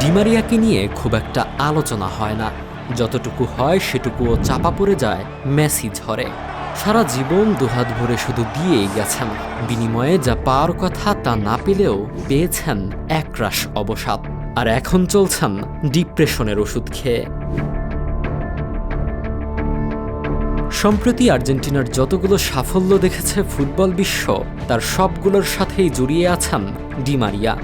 ডিমারিয়াকে নিয়ে খুব একটা আলোচনা হয় না। যতটুকু হয় সেটুকুও চাপা পড়ে যায় মেসি ঝরে সারা জীবন দুহাত ভরে শুধু দিয়েই গেছেন। বিনিময়ে যা পাওয়ার কথা তা না পেলেও পেয়েছেন একরাশ অবসাদ। আর এখন চলছেন ডিপ্রেশনের ওষুধ খেয়ে। সম্প্রতি আর্জেন্টিনার যতগুলো সাফল্য দেখেছে ফুটবল বিশ্ব, তার সবগুলোর সাথেই জড়িয়ে আছেন ডিমারিয়া।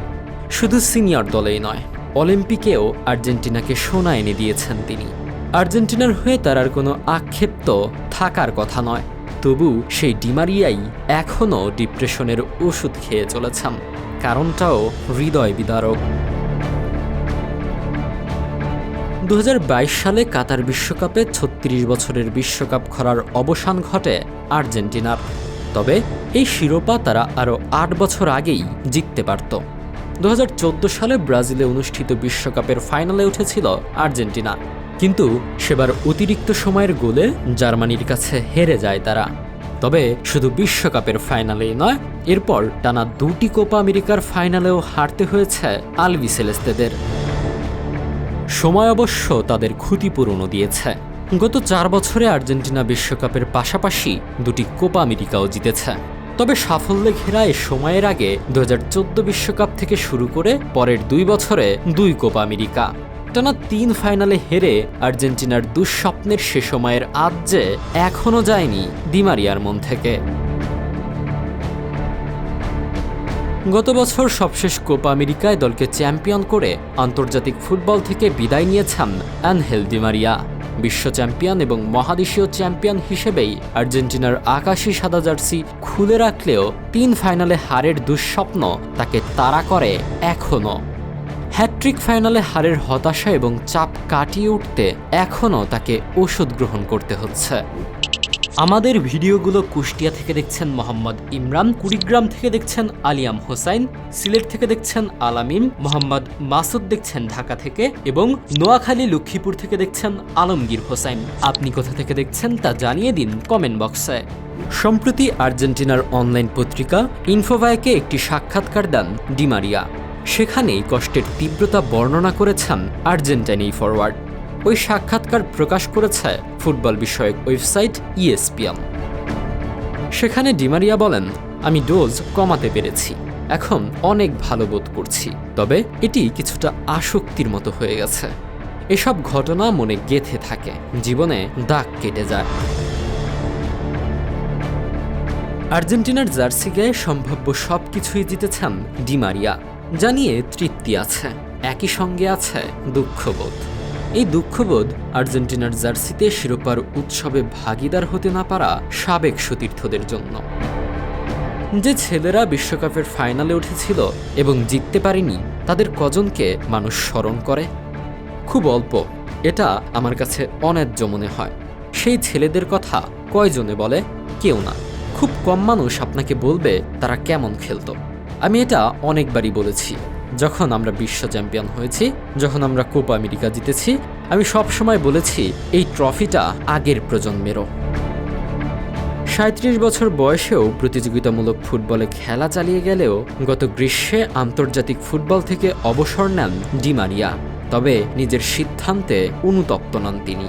শুধু সিনিয়র দলেই নয়। অলিম্পিকেও আর্জেন্টিনাকে সোনা এনে দিয়েছেন তিনি। আর্জেন্টিনার হয়ে তার আর কোনো আক্ষেপ তো থাকার কথা নয়। তবু সেই ডিমারিয়াই এখনও ডিপ্রেশনের ওষুধ খেয়ে চলেছেন। কারণটাও হৃদয় বিদারক। দু হাজার বাইশ সালে কাতার বিশ্বকাপে ছত্রিশ বছরের বিশ্বকাপ খরার অবসান ঘটে আর্জেন্টিনার। তবে এই শিরোপা তারা আরও আট বছর আগেই জিততে পারত। দু হাজার চৌদ্দ সালে ব্রাজিলে অনুষ্ঠিত বিশ্বকাপের ফাইনালে উঠেছিল আর্জেন্টিনা। কিন্তু সেবার অতিরিক্ত সময়ের গোলে জার্মানির কাছে হেরে যায় তারা। তবে শুধু বিশ্বকাপের ফাইনালেই নয়, এরপর টানা দুটি কোপা আমেরিকার ফাইনালেও হারতে হয়েছে আলবি সেলেস্তেদের। সময় অবশ্য তাদের ক্ষতিপূরণও দিয়েছে। গত চার বছরে আর্জেন্টিনা বিশ্বকাপের পাশাপাশি দুটি কোপা আমেরিকাও জিতেছে। তবে সাফল্যে ঘেরা সময়ের আগে দু বিশ্বকাপ থেকে শুরু করে পরের দুই বছরে দুই কোপা আমেরিকা। টানা তিন ফাইনালে হেরে আর্জেন্টিনার দুঃস্বপ্নের সে সময়ের আজ যে এখনও যায়নি দিমারিয়ার মন থেকে। গত বছর সবশেষ কোপা আমেরিকায় দলকে চ্যাম্পিয়ন করে আন্তর্জাতিক ফুটবল থেকে বিদায় নিয়েছেন অ্যানহেল ডিমারিয়া বিশ্ব চ্যাম্পিয়ন এবং মহাদেশীয় চ্যাম্পিয়ন হিসেবেই আর্জেন্টিনার আকাশি সাদা জার্সি খুলে রাখলেও তিন ফাইনালে হারের দুঃস্বপ্ন তাকে তাড়া করে এখনও হ্যাট্রিক ফাইনালে হারের হতাশা এবং চাপ কাটিয়ে উঠতে এখনও তাকে ওষুধ গ্রহণ করতে হচ্ছে। আমাদের ভিডিওগুলো কুষ্টিয়া থেকে দেখছেন মোহাম্মদ ইমরান, কুড়িগ্রাম থেকে দেখছেন আলিয়াম হোসাইন, সিলেট থেকে দেখছেন আলামিন, মোহাম্মদ মাসুদ দেখছেন ঢাকা থেকে এবং নোয়াখালী, লক্ষ্মীপুর থেকে দেখছেন আলমগীর হোসাইন। আপনি কোথা থেকে দেখছেন তা জানিয়ে দিন কমেন্ট বক্সে। সম্প্রতি আর্জেন্টিনার অনলাইন পত্রিকা ইনফোভাইকে একটি সাক্ষাৎকার দেন ডিমারিয়া। সেখানেই কষ্টের তীব্রতা বর্ণনা করেছেন আর্জেন্টাইনি ফরওয়ার্ড ওই সাক্ষাৎকার প্রকাশ করেছে ফুটবল বিষয়ক ওয়েবসাইট ইএসপিএম সেখানে ডিমারিয়া বলেন, আমি ডোজ কমাতে পেরেছি। এখন অনেক ভালো বোধ করছি। তবে এটি কিছুটা আসক্তির মতো হয়ে গেছে। এসব ঘটনা মনে গেথে থাকে। জীবনে দাগ কেটে যায়। আর্জেন্টিনার জার্সি গায়ে সম্ভাব্য সব কিছুই জিতেছেন ডিমারিয়া। জানিয়ে তৃপ্তি আছে। একই সঙ্গে আছে দুঃখবোধ। এই দুঃখবোধ আর্জেন্টিনার জার্সিতে শিরোপার উৎসবে ভাগিদার হতে না পারা সাবেক সতীর্থদের জন্য। যে ছেলেরা বিশ্বকাপের ফাইনালে উঠেছিল এবং জিততে পারেনি, তাদের কজনকে মানুষ স্মরণ করে? খুব অল্প, এটা আমার কাছে অন্যায্য মনে হয়। সেই ছেলেদের কথা কয়জনে বলে? কেউ না। খুব কম মানুষ আপনাকে বলবে তারা কেমন খেলত। আমি এটা অনেকবারই বলেছি। যখন আমরা বিশ্ব চ্যাম্পিয়ন হয়েছি, যখন আমরা কোপা আমেরিকা জিতেছি, আমি সব সময় বলেছি, এই ট্রফিটা আগের প্রজন্মেরও। সাঁত্রিশ বছর বয়সেও প্রতিযোগিতামূলক ফুটবলে খেলা চালিয়ে গেলেও গত গ্রীষ্মে আন্তর্জাতিক ফুটবল থেকে অবসর নেন ডিমারিয়া তবে নিজের সিদ্ধান্তে অনুতপ্ত নন তিনি।